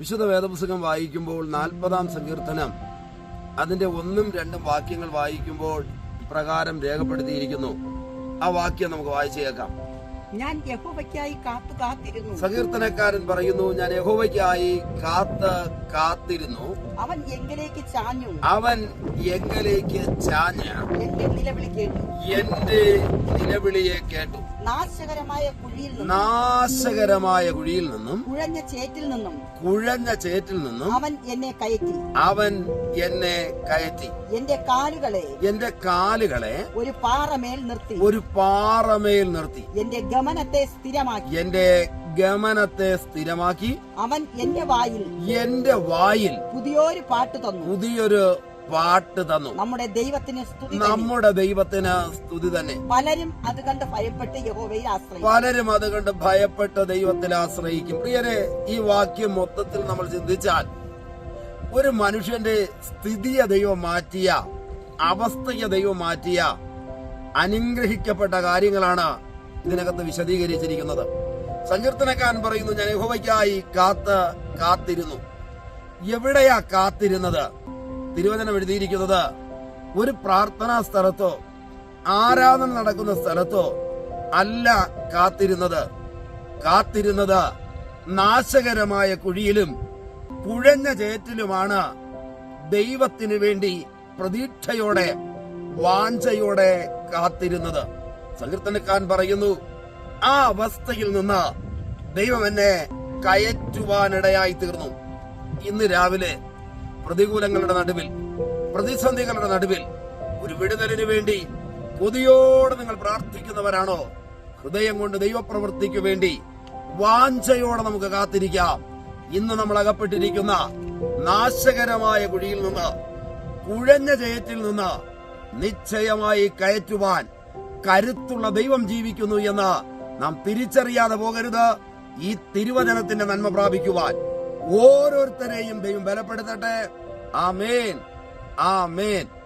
വിശുദ്ധ വേദപുസ്തകം വായിക്കുമ്പോൾ നാൽപ്പതാം സങ്കീർത്തനം അതിന്റെ ഒന്നും രണ്ടും വാക്യങ്ങൾ വായിക്കുമ്പോൾ പ്രകാരം രേഖപ്പെടുത്തിയിരിക്കുന്നു. ആ വാക്യം നമുക്ക് വായിച്ചു കേൾക്കാം ഞാൻ യഹോവയ്ക്കായി കാത്തു കാത്തിരുന്നു സങ്കീർത്തനക്കാരൻ പറയുന്നു ഞാൻ യഹോവയ്ക്കായി കാത്ത് കാത്തിരുന്നു. അവൻ എങ്കിലേക്ക് ചാഞ്ഞു? അവൻ എങ്കിലേക്ക് ചാഞ്ഞ? എന്റെ നിലവിളി കേട്ടു. എന്റെ നിലവിളിയെ കേട്ടു. നാശകരമായ കുഴിയിൽ നാശകരമായ കുഴിയിൽ നിന്നും കുഴഞ്ഞ ചേറ്റിൽ നിന്നും കുഴഞ്ഞ ചേറ്റിൽ നിന്നും അവൻ എന്നെ കയറ്റി. അവൻ എന്നെ കയറ്റി. എന്റെ കാലുകളെ എന്റെ കാലുകളെ ഒരു പാറമേൽ നിർത്തി. ഒരു പാറമേൽ നിർത്തി. എന്റെ ഗമനത്തെ സ്ഥിരമാക്കി. എന്റെ ഗമനത്തെ സ്ഥിരമാക്കി അവൻ എന്റെ വായിൽ എന്റെ വായിൽ പുതിയൊരു പാട്ട് തന്നു. പുതിയൊരു പാട്ട് തന്നു. നമ്മുടെ ദൈവത്തിന്. നമ്മുടെ ദൈവത്തിന് സ്തുതി തന്നെ. പലരും അത് കണ്ട് ഭയപ്പെട്ട് യഹോവയിൽ ആശ്രയിക്കും. പലരും ഭയപ്പെട്ട് ഭയപ്പെട്ട ദൈവത്തിൽ ആശ്രയിക്കും. പ്രിയരെ ഈ വാക്യം മൊത്തത്തിൽ നമ്മൾ ചിന്തിച്ചാൽ ഒരു മനുഷ്യന്റെ സ്ഥിതിയെ ദൈവം മാറ്റിയ അവസ്ഥയെ ദൈവം മാറ്റിയ അനുഗ്രഹിക്കപ്പെട്ട കാര്യങ്ങളാണ് ഇതിനകത്ത് വിശദീകരിച്ചിരിക്കുന്നത്. സങ്കീർത്തനക്കാരൻ പറയുന്നു ഞാൻ യഹോവയ്ക്കായി കാത്ത് കാത്തിരുന്നു. എവിടെയാ കാത്തിരുന്നത്? തിരുവചനം എഴുതിയിരിക്കുന്നത് ഒരു പ്രാർത്ഥനാ സ്ഥലത്തോ ആരാധന നടക്കുന്ന സ്ഥലത്തോ അല്ല കാത്തിരുന്നത്. കാത്തിരുന്നത് നാശകരമായ കുഴിയിലും കുഴഞ്ഞ ചേറ്റിലുമാണ് ദൈവത്തിനു വേണ്ടി പ്രതീക്ഷയോടെ വാഞ്ചയോടെ കാത്തിരുന്നത്. സങ്കീർത്തനക്കാരൻ പറയുന്നു ആ അവസ്ഥയിൽ നിന്ന് ദൈവം എന്നെ കയറ്റുവാനിടയായി തീർന്നു. ഇന്ന് രാവിലെ പ്രതികൂലങ്ങളുടെ നടുവിൽ പ്രതിസന്ധികളുടെ നടുവിൽ ഒരു വിടുതലിന് വേണ്ടി കൊതിയോടെ നിങ്ങൾ പ്രാർത്ഥിക്കുന്നവരാണോ? ഹൃദയം കൊണ്ട് ദൈവപ്രവൃത്തിക്ക് വേണ്ടി വാഞ്ചയോടെ നമുക്ക് കാത്തിരിക്കാം. ഇന്ന് നമ്മൾ അകപ്പെട്ടിരിക്കുന്ന നാശകരമായ കുഴിയിൽ നിന്ന് കുഴഞ്ഞ ജയത്തിൽ നിന്ന് നിശ്ചയമായി കയറ്റുവാൻ കരുത്തുള്ള ദൈവം ജീവിക്കുന്നു എന്ന് നാം തിരിച്ചറിയാതെ പോകരുത്. ഈ തിരുവചനത്തിന്റെ നന്മ പ്രാപിക്കുവാൻ ഓരോരുത്തരെയും ദൈവം ബലപ്പെടുത്തട്ടെ. ആ ആമേൻ. ആമേൻ.